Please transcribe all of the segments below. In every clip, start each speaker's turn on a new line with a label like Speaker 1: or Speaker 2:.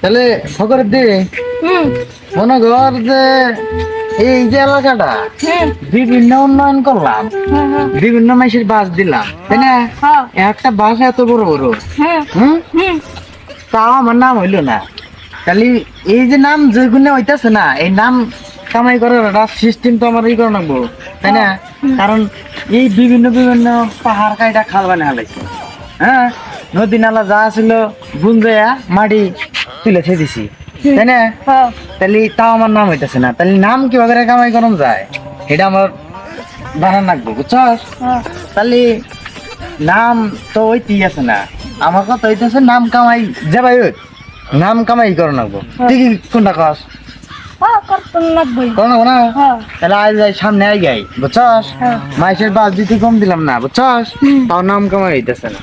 Speaker 1: তাহলে ফকরের দি মনে কর যে এই যে এলাকাটা বিভিন্ন উন্নয়ন করলাম
Speaker 2: হুম হুম
Speaker 1: বিভিন্ন মাসের বাস দিলাম তাই না?
Speaker 2: হ্যাঁ।
Speaker 1: একটা বাস এত বড় বড়
Speaker 2: হুম?
Speaker 1: তাও আমার নাম হইল না। তাহলে এই যে নাম যেগুলো হইতাছে না এই নাম কামাই করার একটা সিস্টেম তো আমার ই করে নেব তাই না? কারণ এই বিভিন্ন বিভিন্ন পাহাড় কাইটা খাল বানা হালাইছে হ্যাঁ? নদী নালা যা ছিল বুঞ্জাইয়া মাটি তুলে ছেড়ে দিছি। তাই না
Speaker 2: হ্যাঁ।
Speaker 1: তাহলে তাও আমার নাম হইতাছে না। তাহলে নাম কীভাবে কামাই করাম যায়? এটা আমার বানান লাগবে বুঝছস?
Speaker 2: হ্যাঁ।
Speaker 1: তাহলে নাম তো ওইতেই আছে না। আমার কথা হইতেছে নাম কামাই যে ভাই নাম কামাই করো নাকবো তুই কি কোনটা কস?
Speaker 2: হ্যাঁ লাগবে হ্যাঁ।
Speaker 1: যাই সামনে আই গাই বুঝছস?
Speaker 2: হ্যাঁ।
Speaker 1: মাইসের বাস দিতে কম দিলাম না বুঝছস? তাও নাম কামাই হইতেছে না।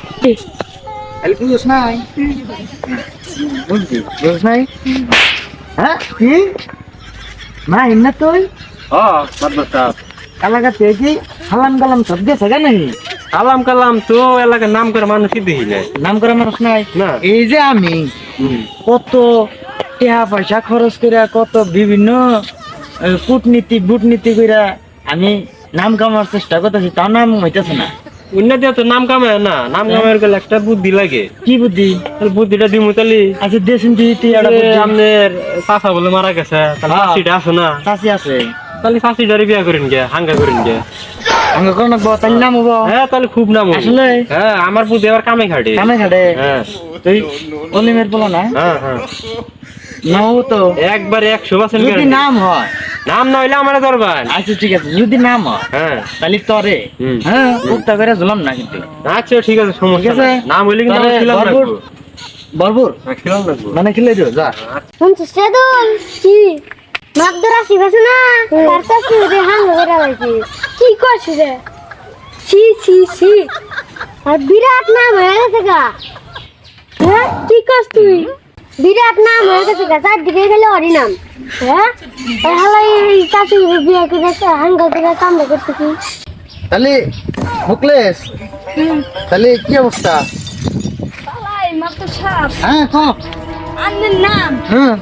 Speaker 1: তাহলে বুঝছ নাই? বুঝলি? বুঝছ নাই হ্যাঁ কি? নাই না তুই?
Speaker 3: হ্যাঁ মাদবর সাহেব
Speaker 1: এলাকা কি সালাম কালাম সব গেছে কেন
Speaker 3: কালাম কালাম তো এলাকার নাম করে মানুষই দেখি না
Speaker 1: নাম করা মানুষ নাই?
Speaker 3: না।
Speaker 1: এই যে আমি কত টাকা পয়সা খরচ করে কত বিভিন্ন কূটনীতি বুটনীতি করে আমি নাম কামার চেষ্টা করতেছি তার নাম হইতেছে না।
Speaker 3: উন্নতি তো নাম কামায় না নাম কামায় গেলে একটা বুদ্ধি লাগে।
Speaker 1: কি বুদ্ধি?
Speaker 3: তাহলে বুদ্ধিটা দিমু
Speaker 1: আচ্ছা তুই।
Speaker 3: আপনার বলে মারা গেছে তাহলে
Speaker 1: হ্যাঁ।
Speaker 3: চাষিটা আছে না?
Speaker 1: চাষি আছে।
Speaker 3: তাহলে চাষিটারে বিয়া করেন গে হাঙ্গা করেন গে।
Speaker 1: আমি কোন তাহলে নাম হব
Speaker 3: হ্যাঁ তাহলে খুব নাম।
Speaker 1: আসলে?
Speaker 3: হ্যাঁ আমার বুদ্ধি এবার কামে খাটে
Speaker 1: কামে খাটে
Speaker 3: হ্যাঁ।
Speaker 1: তুই অলিমের বলো না।
Speaker 3: হ্যাঁ হ্যাঁ।
Speaker 1: নাম তো।
Speaker 3: একবারে একশো পার্সেন্ট
Speaker 1: যদি নাম হয়
Speaker 3: নাম না হইলে আমার ধরবেন।
Speaker 1: আচ্ছা ঠিক আছে যদি নাম হয়
Speaker 3: হ্যাঁ।
Speaker 1: তাহলে তরে। হ্যাঁ উক্তা করে ঝুলাম না কিন্তু।
Speaker 3: আচ্ছা ঠিক আছে
Speaker 1: ঠিক
Speaker 3: সমস্যা
Speaker 1: আছে।
Speaker 3: নাম হইলে কিন্তু আমার খিলাম
Speaker 1: বরবর? বরবর?
Speaker 3: খিলাম
Speaker 1: মানে খেলে দিও যা।
Speaker 4: শুনছিস সেদুল? কি? মাগদর আসিবেছ না? তার চাষি রে হাঙ্গ করে লাইছি কি করছিস রে? সি সি সি আর বিরাট নাম হয়ে গেছে গা। হ্যাঁ কি করছ তুই? বিরাট নাম হয়ে গেছে গা চারদিকে গেলে অরি নাম। হ্যাঁ? তাহলে এই চাষি বিয়ে করে হাঙ্গ করে কামড়ে করছে কি?
Speaker 1: তাহলে মুকলেশ তাহলে কি অবস্থা?
Speaker 2: পালাই মাত্র সাপ।
Speaker 1: হ্যাঁ ক?
Speaker 2: আন্নের নাম।
Speaker 1: হ্যাঁ।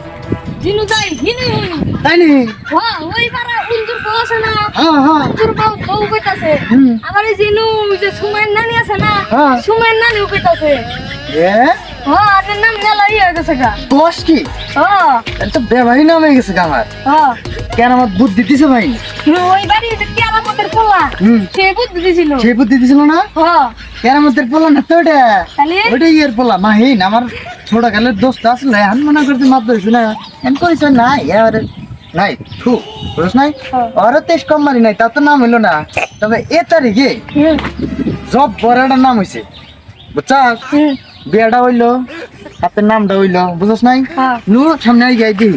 Speaker 2: জিনু যাই হিনু হিনু
Speaker 1: তাই নি
Speaker 2: হ্যাঁ ওই বউ আছে না?
Speaker 1: হ্যাঁ হ্যাঁ।
Speaker 2: উন্দুর বউ বউ কইতাছে।
Speaker 1: হুম।
Speaker 2: আবার এই জিনু যে সুমাইয়ের নানি আছে না? কইতাছে। হ্যাঁ আন্নের নাম হয়ে গেছে গা।
Speaker 1: বস কি?
Speaker 2: হ্যাঁ।
Speaker 1: তো বেবাহি নাম হয়ে গেছে গা আমার।
Speaker 2: হ্যাঁ।
Speaker 1: কেন আমার বুদ্ধি দিছে ভাই?
Speaker 2: ওই বাড়ি যে কেরামতের পোলা সে বুদ্ধি দিছিল।
Speaker 1: সেই বুদ্ধি দিছিল না?
Speaker 2: হ্যাঁ।
Speaker 1: কেরামতের পোলা না তো ওটা
Speaker 2: তাহলে?
Speaker 1: ওইটা ইয়ের পোলা মাহিন। আমার ছোট কালের দোস্ত আসলে আমি মনে করতে মাত্র হয়েছে না। কইছে নাই এবারে নাই। থু বুঝছ নাই?
Speaker 2: হ্যাঁ।
Speaker 1: ওরও তেইশ কম মারি নাই তার তো নাম হইল না। তবে এ তারিখে জব বড়াটার নাম হইছে। বুঝছাস?
Speaker 2: হুম।
Speaker 1: বিয়াটা হইল হাতের নামটা হইল বুঝছ নাই?
Speaker 2: হ্যাঁ।
Speaker 1: নু সামনে আই যাই
Speaker 2: দি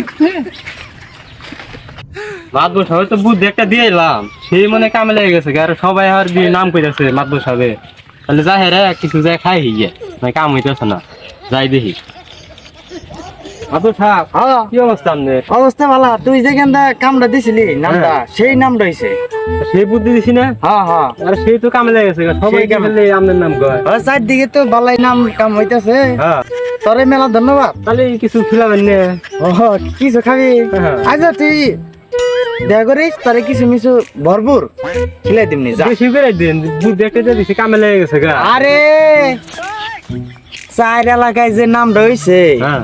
Speaker 3: মাতবর সাহেব তো বুদ্ধি একটা দিয়ে এলাম। সেই মনে কামে লেগে গেছে আর সবাই আর দিয়ে নাম কইতাছে মাতবর সাহেব তাহলে যাই রে কিছু যাই খাই গিয়ে মানে কাম হইতেছে না। যাই দেখি। সাহেব
Speaker 1: হ্যাঁ।
Speaker 3: কি অবস্থা
Speaker 1: ভালো। তুই যে কামটা দিছিলি নামটা?
Speaker 3: হ্যাঁ।
Speaker 1: সেই নামটা হইছে।
Speaker 3: সেই বুদ্ধি দিছি না?
Speaker 1: হ্যাঁ হ্যাঁ।
Speaker 3: আর সেই তো কামে সবাই
Speaker 1: সেই কামে-
Speaker 3: কামে আপনার নাম কয়?
Speaker 1: আর চারদিকে তো বালাই নাম কাম হইতাছে।
Speaker 3: হ্যাঁ।
Speaker 1: তোরে মেলা ধন্যবাদ।
Speaker 3: তাহলে কিছু খিলাবেন না?
Speaker 1: ও কিছু খাবি। আচ্ছা তুই দেখা করিস তারে কিছু মিছু ভরপুর খিলাই দিমনি যা।
Speaker 3: বেশি করে দিন বুদ্ধি একটা দিছি কামে লেগে গেছে গা।
Speaker 1: আরে! চার এলাকায় যে নাম রয়েছে
Speaker 3: হ্যাঁ।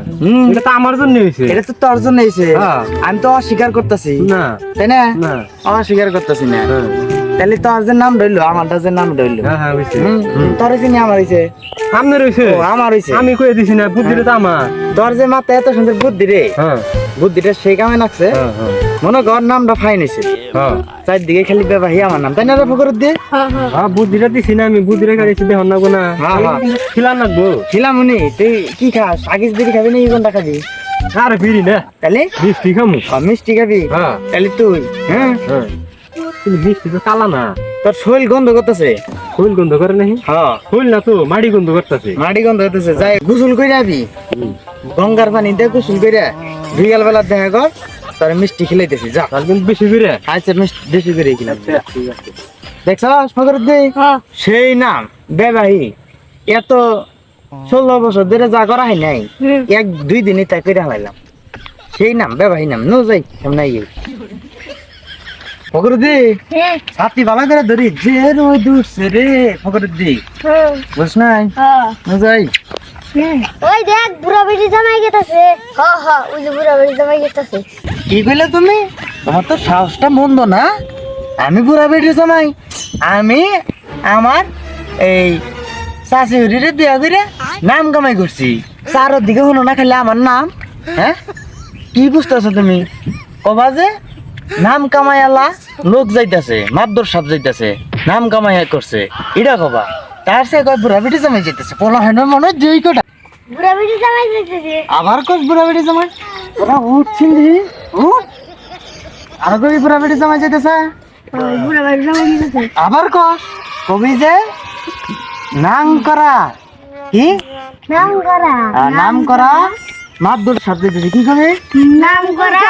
Speaker 3: এটা তো আমার জন্য হয়েছে
Speaker 1: এটা তো তোর জন্য হয়েছে
Speaker 3: হ্যাঁ।
Speaker 1: আমি তো অস্বীকার করতেছি।
Speaker 3: না।
Speaker 1: তাই না?
Speaker 3: না।
Speaker 1: অস্বীকার করতেছি না।
Speaker 3: হ্যাঁ।
Speaker 1: তাহলে তোর যে নাম রইল আমারটা যে নাম রইল।
Speaker 3: হ্যাঁ হ্যাঁ
Speaker 1: তোর চিনি আমার হয়েছে
Speaker 3: আপনার হয়েছে
Speaker 1: ও আমার হয়েছে
Speaker 3: আমি কয়ে দিছি না বুদ্ধিটা তো আমার।
Speaker 1: তোর যে মাথা এত সুন্দর বুদ্ধি রে
Speaker 3: হ্যাঁ।
Speaker 1: বুদ্ধিটা সেই কামে লাগছে।
Speaker 3: হ্যাঁ হ্যাঁ।
Speaker 1: মনে কর নামটা ফাইন হয়েছে
Speaker 3: হ্যাঁ।
Speaker 1: চারদিকে খালি বেবাহি আমার নাম। তাই না রে ফকর দিয়ে
Speaker 2: হ্যাঁ।
Speaker 3: বুদ্ধিটা দিছি না আমি বুদ্ধিটা কাটিছি দেখুন না না।
Speaker 1: হ্যাঁ, হ্যাঁ।
Speaker 3: খিলান রাখব
Speaker 1: খিলাম উনি তুই কি খাস? আগিস বিড়ি খাবি না এই কোনটা খাবি?
Speaker 3: আর ফিরি না।
Speaker 1: তাহলে?
Speaker 3: মিষ্টি খামু।
Speaker 1: মিষ্টি খাবি।
Speaker 3: হ্যাঁ।
Speaker 1: তাহলে তুই হ্যাঁ?
Speaker 3: হ্যাঁ। কিন্তু মিষ্টি তো কালা না।
Speaker 1: তোর শরীর গন্ধ করতেছে।
Speaker 3: ফুল গন্ধ করে নাকি?
Speaker 1: হ্যাঁ
Speaker 3: ফুল না তো মাড়ি গন্ধ করতেছে।
Speaker 1: মাটি গন্ধ হইতেছে যাই গোসল করে আবি। গঙ্গার পানি দিয়ে গোসল করে বিকাল বেলা দেখা কর তোর মিষ্টি খিলাইতেছি যা।
Speaker 3: কিন্তু বেশি করে।
Speaker 1: আচ্ছা মিষ্টি বেশি করে খিলাম দি
Speaker 2: হ্যাঁ।
Speaker 1: সেই নাম বেবাহি এত ষোলো বছর ধরে যা করা হয় নাই এক দুই দিনই তাই করে হালাইলাম সেই নাম ব্যবহারী নাম নো যাই গিয়ে
Speaker 2: হ্যাঁ।
Speaker 1: ছাতি ভালো করে ধরি। যে রোদ উঠছে রে ফকরুদ্দি বুঝ নাই?
Speaker 2: হ্যাঁ।
Speaker 1: নো যাই।
Speaker 4: ওই দেখ বুড়া বেটি জামাই গেতাছে। হ হ ওই যে বুড়া বেটি জামাই গেতাছে।
Speaker 1: কি কইলে তুমি? তোমার তো সাহসটা মন্দ না? আমি বুড়া বেটি জামাই। আমি আমার এই চাষি হরিরে বিয়া করে নাম কামাই করছি। চারোর দিকে হলো না খালি আমার নাম? হ্যাঁ? কি বুঝতেছো তুমি? কবা যে নাম কামাই আলা লোক যাইতাছে মাপদর সাপ যাইতাছে নাম কামাই করছে। এটা কবা? তার সে কয় বুড়া বেটি জামাই যাইতেছে? পোলা হয় না মনে হয় যেই কটা।
Speaker 4: বুড়া বেটি জামাই গেতাছে
Speaker 1: আবার কস বুড়া বেটি জামাই? ওরা উঠছিল উঠ। আর কবি বুড়া বেটি জামাই যেতেছে
Speaker 4: বুড়া বেটি জামাই গেতাছে
Speaker 1: আবার কস কবি যে নাম করা। কি?
Speaker 4: নাম করা?
Speaker 1: নাম করা। মাপদর শব্দ দিতে কি
Speaker 4: করে? নাম করা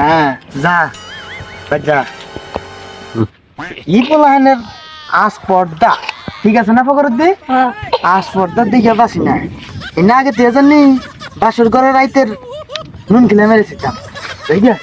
Speaker 1: হ্যাঁ যা যা। ই পোলাহানের আজ পর্দা ঠিক আছে না ফকরুদ্দি আজ পর্দার দিকে বাসি না এনে আগে তুই জানি বাসুর ঘরের রাইতের নুন খেলে মেরেছিলাম গিয়া